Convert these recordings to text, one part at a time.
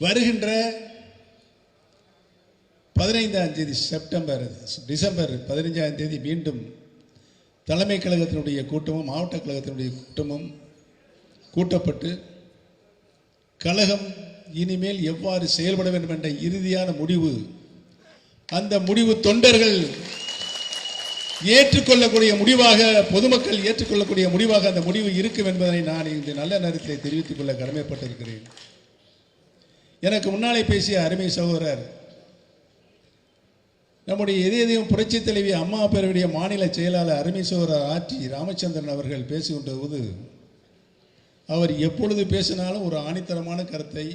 வருகின்ற பதினைந்தாம் தேதி செப்டம்பர் டிசம்பர் பதினைஞ்சாம் தேதி மீண்டும் தலைமை கழகத்தினுடைய கூட்டமும் மாவட்ட கழகத்தினுடைய கூட்டமும் கூட்டப்பட்டு கழகம் இனிமேல் எவ்வாறு செயல்பட வேண்டும் என்ற இறுதியான முடிவு அந்த முடிவு தொண்டர்கள் ஏற்றுக்கொள்ளக்கூடிய முடிவாக பொதுமக்கள் ஏற்றுக்கொள்ளக்கூடிய முடிவாக அந்த முடிவு இருக்கும் என்பதனை நான் இந்த நல்ல நேரத்தில் தெரிவித்துக் கொள்ள கடமைப்பட்டிருக்கிறேன். எனக்கு முன்னாலே பேசிய அருமை சகோதரர் நம்முடைய எதையும் புரட்சி தலைவி அம்மா பேருடைய மாநில செயலாளர் அருமை சகோதரர் ஆட்சி ராமச்சந்திரன் அவர்கள் பேசிக்கொண்ட போது அவர் எப்பொழுது பேசினாலும் ஒரு ஆணித்தரமான கருத்தை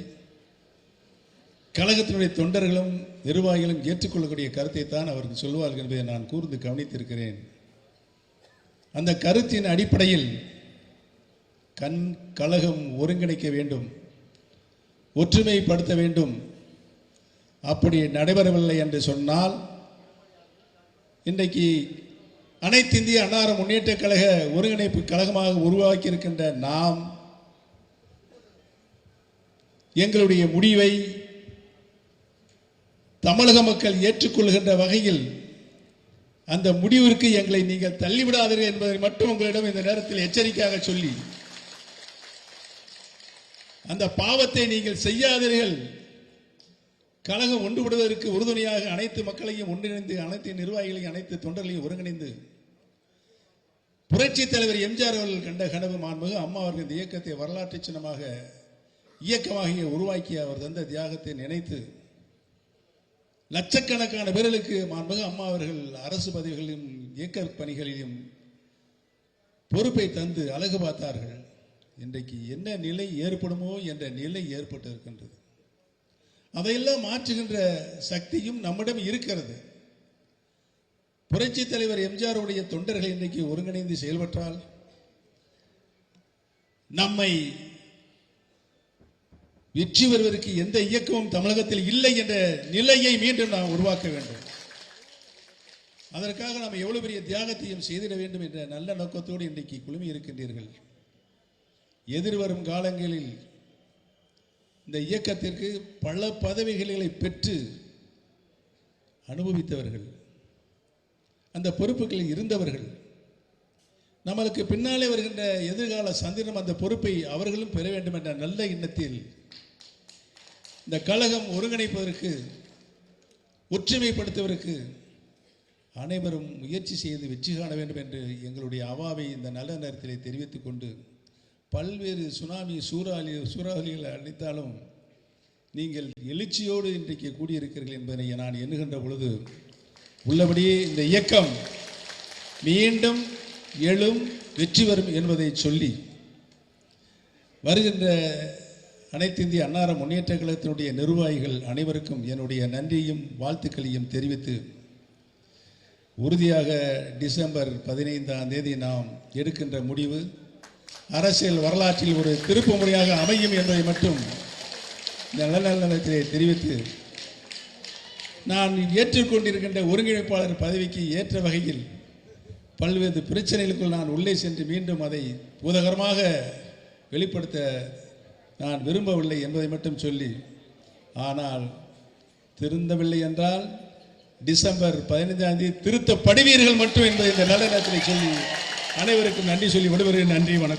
கழகத்தினுடைய தொண்டர்களும் நிர்வாகிகளும் ஏற்றுக்கொள்ளக்கூடிய கருத்தை தான் அவருக்கு சொல்வார்கள் என்பதை நான் கூர்ந்து கவனித்திருக்கிறேன். அந்த கருத்தின் அடிப்படையில் கண் கழகம் ஒருங்கிணைக்க வேண்டும். ஒற்றுமைப்படுத்த வேண்டும். அப்படி நடைபெறவில்லை என்று சொன்னால் இன்றைக்கு அனைத்து இந்திய அன்னார முன்னேற்ற கழக ஒருங்கிணைப்பு கழகமாக உருவாக்கி இருக்கின்ற நாம் எங்களுடைய முடிவை தமிழக மக்கள் ஏற்றுக்கொள்கின்ற வகையில் அந்த முடிவிற்கு எங்களை நீங்கள் தள்ளிவிடாதீர்கள் என்பதை மட்டும் உங்களிடம் இந்த நேரத்தில் எச்சரிக்கையாக சொல்லி அந்த பாவத்தை நீங்கள் செய்யாதீர்கள். கழகம் ஒன்றுபடுவதற்கு உறுதுணையாக அனைத்து மக்களையும் ஒன்றிணைந்து அனைத்து நிர்வாகிகளையும் அனைத்து தொண்டர்களையும் ஒருங்கிணைந்து புரட்சி தலைவர் எம்ஜிஆர் அவர்கள் கண்ட கனவு மாண்புமிகு அம்மா அவர்கள் இந்த இயக்கத்தை வரலாற்று சின்னமாக இயக்கமாக உருவாக்கி அவர் தந்த தியாகத்தை நினைத்து லட்சக்கணக்கான பேர்களுக்கு மாண்புமிகு அம்மா அவர்கள் அரசு பதவிகளிலும் இயக்க பணிகளிலும் பொறுப்பை தந்து அழகு பார்த்தார்கள். இன்றைக்கு என்ன நிலை ஏற்படுமோ என்ற நிலை ஏற்பட்டு இருக்கின்றது அதையெல்லாம் மாற்றுகின்ற சக்தியும் நம்மிடம் இருக்கிறது. புரட்சி தலைவர் எம்ஜிஆருடைய தொண்டர்கள் இன்றைக்கு ஒருங்கிணைந்து செயல்பட்டால் நம்மை வெற்றி வருவதற்கு எந்த இயக்கமும் தமிழகத்தில் இல்லை என்ற நிலையை மீண்டும் நாம் உருவாக்க வேண்டும். அதற்காக நாம் எவ்வளவு பெரிய தியாகத்தையும் செய்திட வேண்டும் என்ற நல்ல நோக்கத்தோடு இன்றைக்கு குழுமி இருக்கின்றீர்கள். எதிர்வரும் காலங்களில் இந்த இயக்கத்திற்கு பல பதவிகளை பெற்று அனுபவித்தவர்கள் அந்த பொறுப்புகளில் இருந்தவர்கள் நம்மளுக்கு பின்னாலே வருகின்ற எதிர்கால சந்திரனம் அந்த பொறுப்பை அவர்களும் பெற வேண்டும் என்ற நல்ல எண்ணத்தில் இந்த கழகம் ஒருங்கிணைப்பதற்கு ஒற்றுமைப்படுத்துவதற்கு அனைவரும் முயற்சி செய்து வெற்றி காண வேண்டும் என்று எங்களுடைய அவாவை இந்த நல்ல நேரத்தில் தெரிவித்துக் கொண்டு பல்வேறு சுனாமி சூறாவளி சூறாவளிகளை அளித்தாலும் நீங்கள் எழுச்சியோடு இன்றைக்கு கூடியிருக்கிறீர்கள் என்பதை நான் எண்ணுகின்ற பொழுது உள்ளபடியே இந்த இயக்கம் மீண்டும் எழும் வெற்றி வரும் என்பதை சொல்லி வருகின்ற அனைத்து இந்திய அன்னார முன்னேற்ற கழகத்தினுடைய நிர்வாகிகள் அனைவருக்கும் என்னுடைய நன்றியும் வாழ்த்துக்களையும் தெரிவித்து உறுதியாக டிசம்பர் பதினைந்தாம் தேதி நாம் எடுக்கின்ற முடிவு அரசியல் வரலாற்றில் ஒரு திருப்பு முறையாக அமையும் என்பதை மட்டும் இந்த நல்ல நேரத்திலே தெரிவித்து நான் ஏற்றுக்கொண்டிருக்கின்ற ஒருங்கிணைப்பாளர் பதவிக்கு ஏற்ற வகையில் பல்வேறு பிரச்சனைகளுக்குள் நான் உள்ளே சென்று மீண்டும் அதை உதகரமாக வெளிப்படுத்த நான் விரும்பவில்லை என்பதை மட்டும் சொல்லி ஆனால் திருந்தவில்லை என்றால் டிசம்பர் பதினைஞ்சாம் தேதி திருத்தப்படுவீர்கள் மட்டும் என்பதை இந்த நல்ல நேரத்தில் சொல்லி அனைவருக்கும் நன்றி சொல்லி விடுவர்கள் நன்றி வணக்கம்.